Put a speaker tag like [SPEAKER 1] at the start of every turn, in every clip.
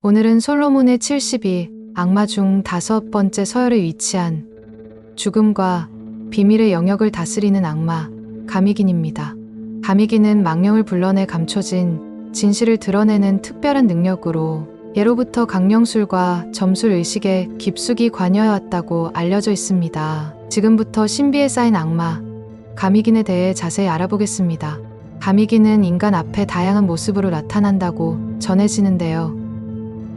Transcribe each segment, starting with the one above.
[SPEAKER 1] 오늘은 솔로몬의 72 악마 중 다섯 번째 서열에 위치한 죽음과 비밀의 영역을 다스리는 악마 가미긴입니다. 가미긴은 망령을 불러내 감춰진 진실을 드러내는 특별한 능력으로 예로부터 강령술과 점술 의식에 깊숙이 관여해왔다고 알려져 있습니다. 지금부터 신비에 쌓인 악마 가미긴에 대해 자세히 알아보겠습니다. 가미긴은 인간 앞에 다양한 모습으로 나타난다고 전해지는데요.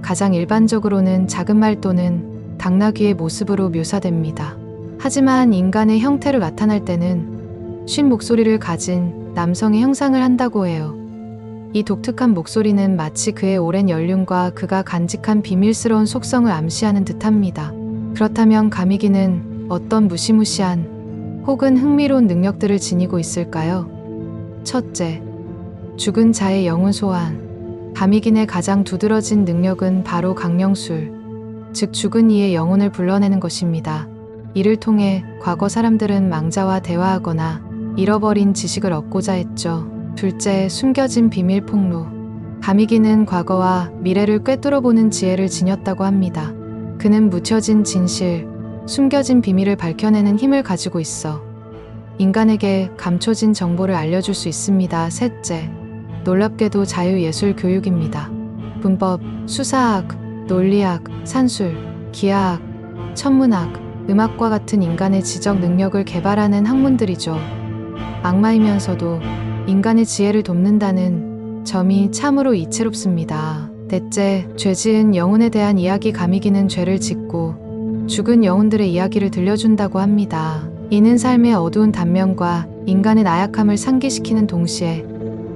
[SPEAKER 1] 가장 일반적으로는 작은 말 또는 당나귀의 모습으로 묘사됩니다. 하지만 인간의 형태로 나타날 때는 쉰 목소리를 가진 남성의 형상을 한다고 해요. 이 독특한 목소리는 마치 그의 오랜 연륜과 그가 간직한 비밀스러운 속성을 암시하는 듯합니다. 그렇다면 가미기는 어떤 무시무시한 혹은 흥미로운 능력들을 지니고 있을까요? 첫째, 죽은 자의 영혼 소환. 가미긴의 가장 두드러진 능력은 바로 강령술, 즉 죽은 이의 영혼을 불러내는 것입니다. 이를 통해 과거 사람들은 망자와 대화하거나 잃어버린 지식을 얻고자 했죠. 둘째, 숨겨진 비밀 폭로. 가미기는 과거와 미래를 꿰뚫어보는 지혜를 지녔다고 합니다. 그는 묻혀진 진실, 숨겨진 비밀을 밝혀내는 힘을 가지고 있어 인간에게 감춰진 정보를 알려줄 수 있습니다. 셋째, 놀랍게도 자유예술 교육입니다. 문법, 수사학, 논리학, 산술, 기하학, 천문학, 음악과 같은 인간의 지적 능력을 개발하는 학문들이죠. 악마이면서도 인간의 지혜를 돕는다는 점이 참으로 이채롭습니다. 넷째, 죄 지은 영혼에 대한 이야기 가미기는 죄를 짓고 죽은 영혼들의 이야기를 들려준다고 합니다. 이는 삶의 어두운 단면과 인간의 나약함을 상기시키는 동시에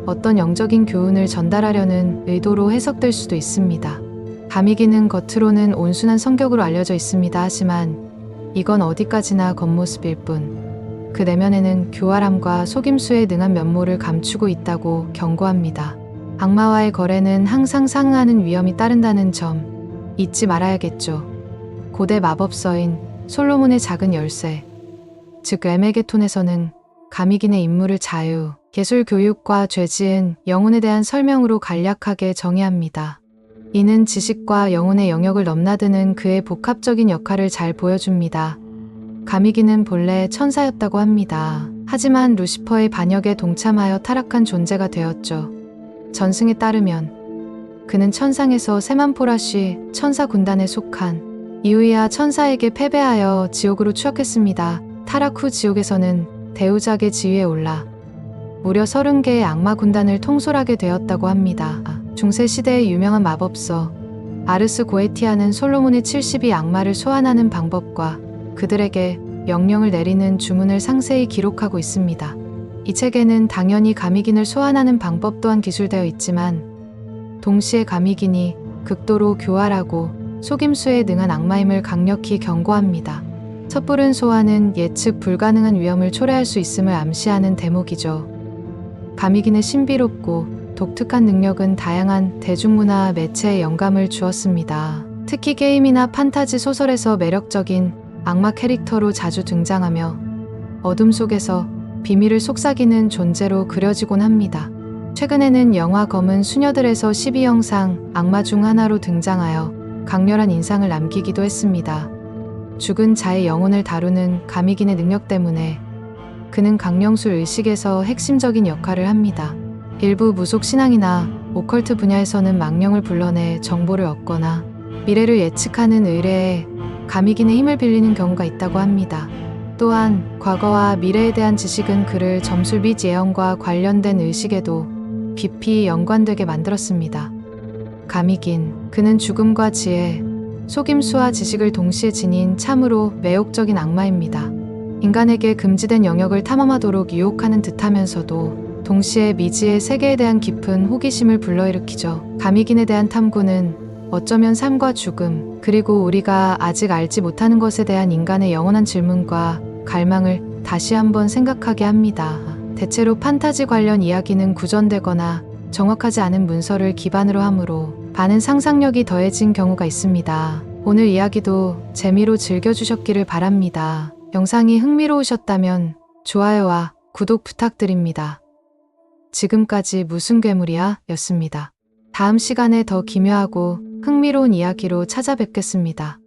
[SPEAKER 1] 어떤 영적인 교훈을 전달하려는 의도로 해석될 수도 있습니다. 가미기는 겉으로는 온순한 성격으로 알려져 있습니다. 하지만 이건 어디까지나 겉모습일 뿐. 그 내면에는 교활함과 속임수에 능한 면모를 감추고 있다고 경고합니다. 악마와의 거래는 항상 상응하는 위험이 따른다는 점 잊지 말아야겠죠. 고대 마법서인 솔로몬의 작은 열쇠, 즉 에메게톤에서는 가미긴의 인물을 자유, 예술 교육과 죄지은 영혼에 대한 설명으로 간략하게 정의합니다. 이는 지식과 영혼의 영역을 넘나드는 그의 복합적인 역할을 잘 보여줍니다. 가미기는 본래 천사였다고 합니다. 하지만 루시퍼의 반역에 동참하여 타락한 존재가 되었죠. 전승에 따르면 그는 천상에서 세만포라쉬 천사 군단에 속한 이우야 천사에게 패배하여 지옥으로 추락했습니다. 타락 후 지옥에서는 대우작의 지위에 올라 무려 30개의 악마 군단을 통솔하게 되었다고 합니다. 중세 시대의 유명한 마법서 아르스 고에티아는 솔로몬의 72 악마를 소환하는 방법과 그들에게 명령을 내리는 주문을 상세히 기록하고 있습니다. 이 책에는 당연히 가미긴을 소환하는 방법 또한 기술되어 있지만 동시에 가미긴이 극도로 교활하고 속임수에 능한 악마임을 강력히 경고합니다. 섣부른 소환은 예측 불가능한 위험을 초래할 수 있음을 암시하는 대목이죠. 가미긴의 신비롭고 독특한 능력은 다양한 대중문화 매체에 영감을 주었습니다. 특히 게임이나 판타지 소설에서 매력적인 악마 캐릭터로 자주 등장하며 어둠 속에서 비밀을 속삭이는 존재로 그려지곤 합니다. 최근에는 영화 검은 수녀들에서 12형상 악마 중 하나로 등장하여 강렬한 인상을 남기기도 했습니다. 죽은 자의 영혼을 다루는 가미긴의 능력 때문에 그는 강령술 의식에서 핵심적인 역할을 합니다. 일부 무속 신앙이나 오컬트 분야에서는 망령을 불러내 정보를 얻거나 미래를 예측하는 의뢰에 가미긴의 힘을 빌리는 경우가 있다고 합니다. 또한 과거와 미래에 대한 지식은 그를 점술 및 예언과 관련된 의식에도 깊이 연관되게 만들었습니다. 가미긴, 그는 죽음과 지혜, 속임수와 지식을 동시에 지닌 참으로 매혹적인 악마입니다. 인간에게 금지된 영역을 탐험하도록 유혹하는 듯하면서도 동시에 미지의 세계에 대한 깊은 호기심을 불러일으키죠. 가미긴에 대한 탐구는 어쩌면 삶과 죽음, 그리고 우리가 아직 알지 못하는 것에 대한 인간의 영원한 질문과 갈망을 다시 한번 생각하게 합니다. 대체로 판타지 관련 이야기는 구전되거나 정확하지 않은 문서를 기반으로 하므로 많은 상상력이 더해진 경우가 있습니다. 오늘 이야기도 재미로 즐겨주셨기를 바랍니다. 영상이 흥미로우셨다면 좋아요와 구독 부탁드립니다. 지금까지 무슨 괴물이야? 였습니다. 다음 시간에 더 기묘하고 흥미로운 이야기로 찾아뵙겠습니다.